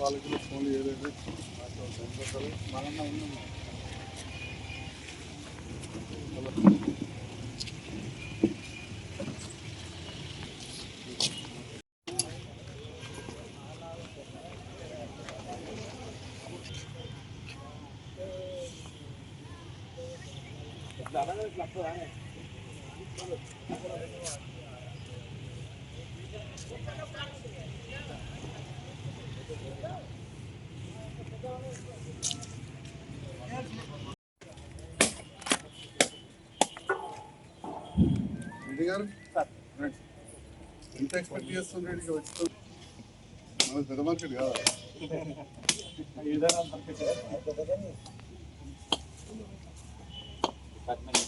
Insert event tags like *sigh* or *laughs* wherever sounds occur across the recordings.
వాళ్ళకి ఫోన్ చేయలేదు రెడ్డి ఎంత ఎక్స్పెక్ట్ చేస్తుండ్రు ఇక్కడికి వచ్చి? మన పెద్ద మార్కెట్ కాదా. నాలుగు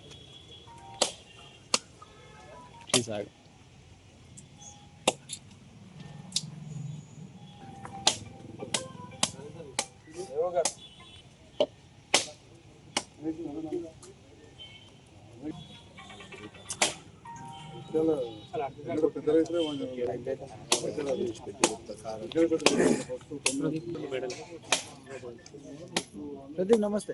తొమ్మిది ప్రదీప్ నమస్తే.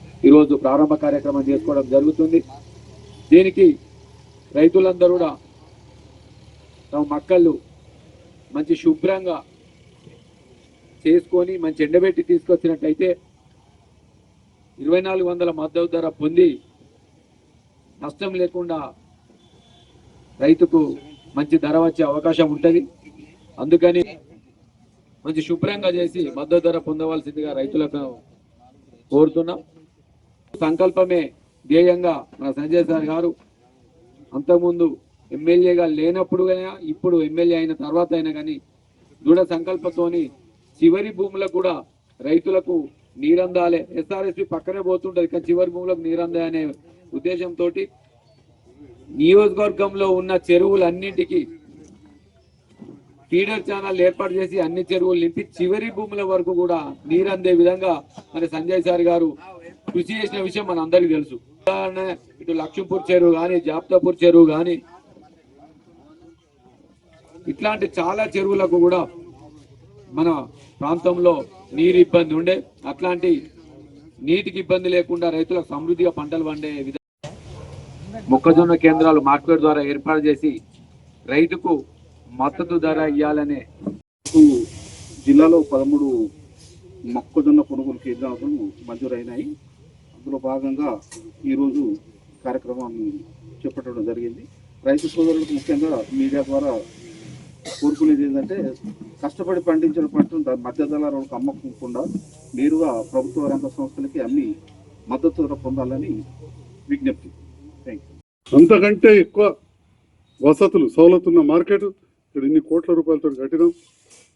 ఈరోజు ప్రారంభ కార్యక్రమం చేసుకోవడం జరుగుతుంది. దీనికి రైతులందరూ కూడా తమ మక్కళ్ళు మంచి శుభ్రంగా చేసుకొని మంచి ఎండబెట్టి తీసుకొచ్చినట్లయితే ఇరవై నాలుగు వందల మద్దతు ధర పొంది నష్టం లేకుండా రైతుకు మంచి ధర వచ్చే అవకాశం ఉంటుంది. అందుకని మంచి శుభ్రంగా చేసి మద్దతు ధర పొందవలసిందిగా రైతులకు కోరుతున్నాం. సంకల్పమే ధ్యేయంగా మన సంజయ్ సార్ గారు. అంతకుముందు ఎమ్మెల్యేగా లేనప్పుడు అయినా ఇప్పుడు ఎమ్మెల్యే అయిన తర్వాత అయినా కానీ దృఢ సంకల్పతోని చివరి భూములకు కూడా రైతులకు నీరందాలే. ఎస్ఆర్ఎస్పి పక్కనే పోతుంటది కానీ చివరి భూములకు నీరందా అనే ఉద్దేశంతో నియోజకవర్గంలో ఉన్న చెరువులన్నింటికి ఫీడర్ ఛానల్ ఏర్పాటు చేసి అన్ని చెరువులు నింపి చివరి భూముల వరకు కూడా నీరందే విధంగా మరి సంజయ్ సార్ గారు కృషి చేసిన విషయం మన అందరికీ తెలుసు. ఉదాహరణ ఇటు లక్ష్మీపూర్ చెరువు కానీ జాప్తాపూర్ చెరువు కానీ ఇట్లాంటి చాలా చెరువులకు కూడా మన ప్రాంతంలో నీరు ఇబ్బంది ఉండే అట్లాంటి నీటికి ఇబ్బంది లేకుండా రైతులకు సమృద్ధిగా పంటలు పండే విధంగా మొక్కజొన్న కేంద్రాలు మార్కెట్ ద్వారా ఏర్పాటు చేసి రైతుకు మద్దతు ధర ఇవ్వాలనే జిల్లాలో పదమూడు మొక్కజొన్న కొనుగోలు కేంద్రాలు మంజూరైనాయి. అందులో భాగంగా ఈరోజు కార్యక్రమాన్ని చేపట్టడం జరిగింది. రైతు సోదరులకు ముఖ్యంగా మీడియా ద్వారా కోరుకునేది ఏంటంటే కష్టపడి పండించిన పంటను మధ్య దళారులకు అమ్మకుండా నేరుగా ప్రభుత్వ రంగ సంస్థలకి అమ్మి మద్దతు పొందాలని విజ్ఞప్తి. థ్యాంక్ యూ అంతకంటే ఎక్కువ వసతులు సవలతున్న మార్కెట్. ఇక్కడ ఇన్ని కోట్ల రూపాయలతో కట్టినాం.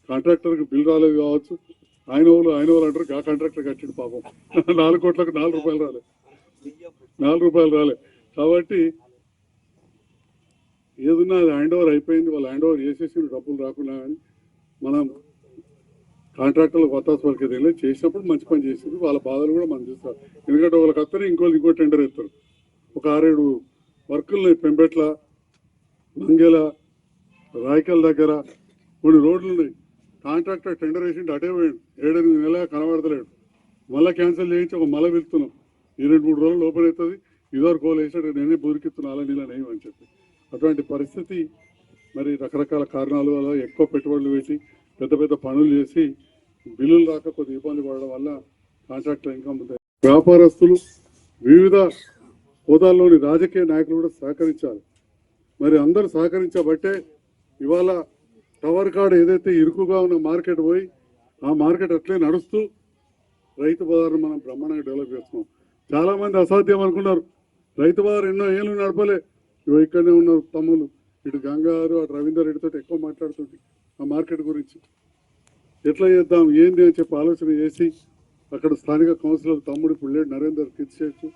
కాంట్రాక్టర్కి బిల్ రాలేదు కావచ్చు. ఆయన వాళ్ళు ఆయన వాళ్ళు అంటారు ఆ కాంట్రాక్టర్ కట్టిండు పాపం. *laughs* నాలుగు కోట్లకు నాలుగు రూపాయలు రాలే. నాలుగు రూపాయలు రాలే. కాబట్టి ఏదన్నా అది హ్యాండ్ ఓవర్ అయిపోయింది. వాళ్ళు హ్యాండ్ ఓవర్ చేసేసి డబ్బులు రాకుండా కానీ మనం కాంట్రాక్టర్లు కొత్త వరకు వెళ్ళి చేసినప్పుడు మంచి పని చేసింది. వాళ్ళ బాధలు కూడా మనం చూస్తారు ఎందుకంటే వాళ్ళకి వస్తారు ఇంకోళ్ళు ఇంకో టెండర్ ఇస్తారు ఒక ఆరేడు వర్కుల్ని పెంపెట్ల మంగెల రాయకల్ దగ్గర కొన్ని రోడ్లు ఉన్నాయి. కాంట్రాక్టర్ టెండర్ వేసిండు అటే పోయాడు. ఏడెనిమిది నెల కనబడతలేడు. మళ్ళీ క్యాన్సిల్ చేయించి ఒక మళ్ళీ వెళ్తున్నాం ఈ రెండు మూడు రోజులు ఓపెన్ అవుతుంది ఇదివరకు కోలు వేసాడు నేనే బురికిస్తున్నా అలా నీళ్ళ నేయం అని చెప్పి. అటువంటి పరిస్థితి మరి రకరకాల కారణాల వల్ల ఎక్కువ పెట్టుబడులు పెట్టి పెద్ద పెద్ద పనులు చేసి బిల్లులు రాక కొద్ది ఇబ్బంది పడడం వల్ల కాంట్రాక్టర్ ఇన్కమ్ వ్యాపారస్తులు వివిధ హోదాల్లోని రాజకీయ నాయకులు కూడా సహకరించాలి. మరి అందరూ సహకరించబట్టే ఇవాళ టవర్ కాడ ఏదైతే ఇరుకుగా ఉన్న మార్కెట్ పోయి ఆ మార్కెట్ అట్లే నడుస్తూ రైతు బజార్ను మనం బ్రహ్మాండంగా డెవలప్ చేస్తున్నాం. చాలామంది అసాధ్యం అనుకున్నారు. రైతు బజార్ ఎన్నో ఏళ్ళు నడపలే. ఇవి ఇక్కడనే ఉన్నారు తమ్ముళ్ళు ఇటు గంగారు అటు రవీందర్ రెడ్డితో ఎక్కువ మాట్లాడుతుంది ఆ మార్కెట్ గురించి. ఎట్లా చేద్దాం ఏంది అని చెప్పి ఆలోచన చేసి అక్కడ స్థానిక కౌన్సిలర్ తమ్ముడు ఇప్పుడు లేడు నరేందర్ కిర్చేచ్చు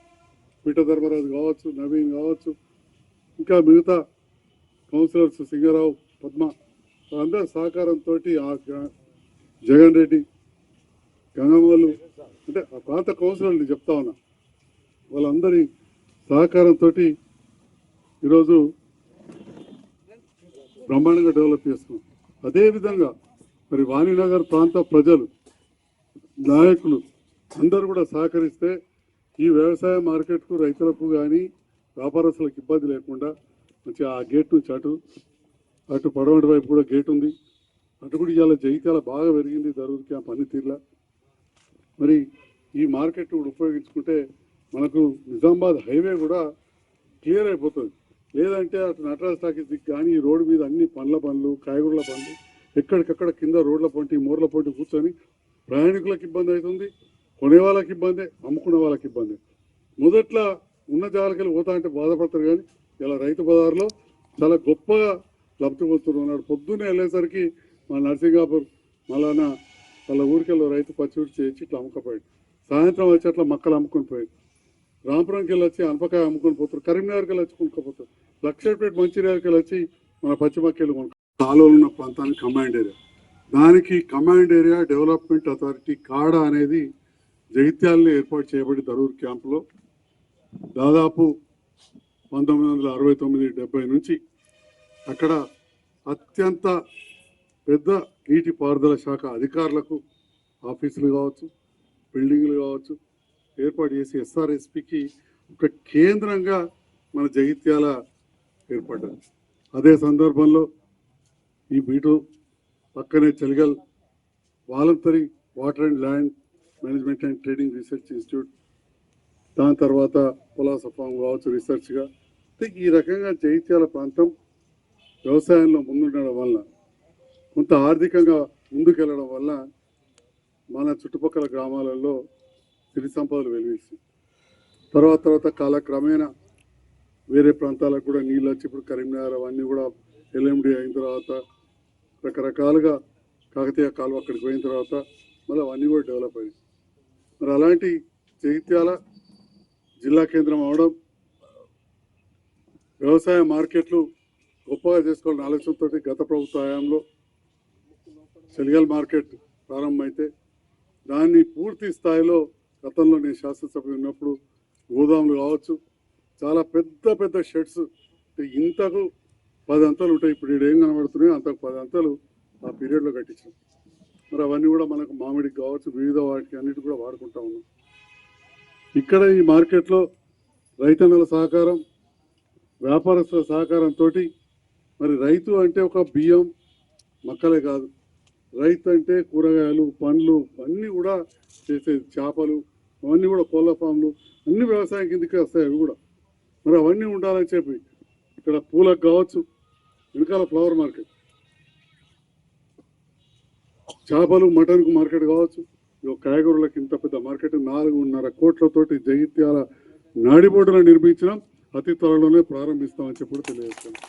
పీఠ ధర్మరాజు కావచ్చు నవీన్ కావచ్చు ఇంకా మిగతా కౌన్సిలర్స్ సింగరావు పద్మ అందరి సహకారంతో ఆ గ- జగన్ రెడ్డి గంగమ్మలు అంటే ఆ ప్రాంత కౌన్సిలర్ని చెప్తా ఉన్నా వాళ్ళందరి సహకారంతో ఈరోజు బ్రహ్మాండంగా డెవలప్ చేసుకున్నాం. అదేవిధంగా మరి వాణినగర్ ప్రాంత ప్రజలు నాయకులు అందరూ కూడా సహకరిస్తే ఈ వ్యవసాయ మార్కెట్కు రైతులకు కానీ వ్యాపారస్తులకు ఇబ్బంది లేకుండా మంచిగా ఆ గేట్ నుంచి అటు అటు పడవటి వైపు కూడా గేట్ ఉంది. అటు కూడా ఇవాళ జగిత్యాల బాగా పెరిగింది. ధరూర్ క్యాంప్ అన్ని తీర్లా. మరి ఈ మార్కెట్ కూడా ఉపయోగించుకుంటే మనకు నిజామాబాద్ హైవే కూడా క్లియర్ అయిపోతుంది. లేదంటే అటు నటరాజ్ టాకీస్ దిక్కు కానీ ఈ రోడ్డు మీద అన్ని పండ్ల పనులు కాయగూరల పనులు ఎక్కడికక్కడ కింద రోడ్ల పొంటి మూరల పొంటి కూర్చొని ప్రయాణికులకు ఇబ్బంది అవుతుంది. కొనే వాళ్ళకి ఇబ్బంది అమ్ముకునే వాళ్ళకి ఇబ్బంది. మొదట్లో ఉన్న జాలకెళ్ళి పోతా అంటే బాధపడతారు కానీ ఇలా రైతు బజార్లో చాలా గొప్పగా లబ్ధిపోతున్నారు ఉన్నాడు. పొద్దున్నే వెళ్ళేసరికి మా నర్సింగాపూర్ మళ్ళా వాళ్ళ ఊరికెళ్ళి రైతు పచ్చిమిర్చి చేయించి ఇట్లా అమ్మకపోయాడు. సాయంత్రం వచ్చి అట్లా మక్కలు అమ్ముకొని పోయాడు. రాంపురంకి వెళ్ళి వచ్చి అనపకాయ అమ్ముకొని పోతారు కరీంనగర్కి వెళ్ళి వచ్చి కొనుక్కోపోతారు లక్షపేట మంచిర్యాలకి వెళ్ళి వచ్చి మన పచ్చిమక్కలు కొనుక్కో కాలువలు ఉన్న ప్రాంతానికి కమాండ్ ఏరియా దానికి command area development authority CADA అనేది జగిత్యాలలో ఏర్పాటు చేయబడి దరూర్ క్యాంపులో దాదాపు పంతొమ్మిది వందల అరవై తొమ్మిది డెబ్బై నుంచి అక్కడ అత్యంత పెద్ద నీటిపారుదల శాఖ అధికారులకు ఆఫీసులు కావచ్చు బిల్డింగ్లు కావచ్చు ఏర్పాటు చేసి ఎస్ఆర్ఎస్పికి ఒక కేంద్రంగా మన జగిత్యాల ఏర్పడ్డది అదే సందర్భంలో ఈ బీటు పక్కనే Chaligal WALAMTARI water and land management and trading research institute దాని తర్వాత పులాస ఫామ్ కావచ్చు రీసెర్చ్గా. ఈ రకంగా జగిత్యాల ప్రాంతం వ్యవసాయంలో ముందుండడం వల్ల కొంత ఆర్థికంగా ముందుకెళ్ళడం వల్ల మన చుట్టుపక్కల గ్రామాలలో సిరి సంపదలు వెలివేసి తర్వాత తర్వాత కాలక్రమేణా వేరే ప్రాంతాలకు కూడా నీళ్ళు వచ్చి ఇప్పుడు కరీంనగర్ అవన్నీ కూడా ఎల్ఎండి అయిన తర్వాత రకరకాలుగా కాకతీయ కాలువ అక్కడికి పోయిన తర్వాత మళ్ళీ అవన్నీ కూడా డెవలప్ అయ్యాయి. మరి అలాంటి జగిత్యాల జిల్లా కేంద్రం అవడం వ్యవసాయ మార్కెట్లు గొప్పగా చేసుకోవాలని ఆలోచనతో గత ప్రభుత్వ హయాంలో చెలిగల్ మార్కెట్ ప్రారంభమైతే దాన్ని పూర్తి స్థాయిలో గతంలో నేను శాసనసభ ఉన్నప్పుడు గోదాములు కావచ్చు చాలా పెద్ద పెద్ద షెడ్స్ ఇంతకు పది అంతలు ఉంటాయి. ఇప్పుడు ఈడ ఏం కనబడుతున్నాయో అంతకు పది అంతలు ఆ పీరియడ్లో కట్టించాం మరి అవన్నీ కూడా మనకు మామిడికి కావచ్చు వివిధ వాటికి అన్నిటి కూడా వాడుకుంటా ఉన్నాం. ఇక్కడ ఈ మార్కెట్లో రైతన్నల సహకారం వ్యాపారస్తుల సహకారంతో మరి రైతు అంటే ఒక బియ్యం మక్కలే కాదు. రైతు అంటే కూరగాయలు పండ్లు అన్నీ కూడా చేసేది చేపలు అవన్నీ కూడా కోళ్ళ ఫామ్లు అన్ని వ్యవసాయం కిందకి వస్తాయి అవి కూడా. మరి అవన్నీ ఉండాలని చెప్పి ఇక్కడ పూలకు కావచ్చు వెనకాల ఫ్లవర్ మార్కెట్. చేపలు మటన్కు మార్కెట్ కావచ్చు. ఇక కాయగూరలకు ఇంత పెద్ద మార్కెట్ నాలుగున్నర కోట్లతోటి జగిత్యాల నాడిబోటులో నిర్మించడం అతి త్వరలోనే ప్రారంభిస్తామని చెప్పి తెలియజేస్తాను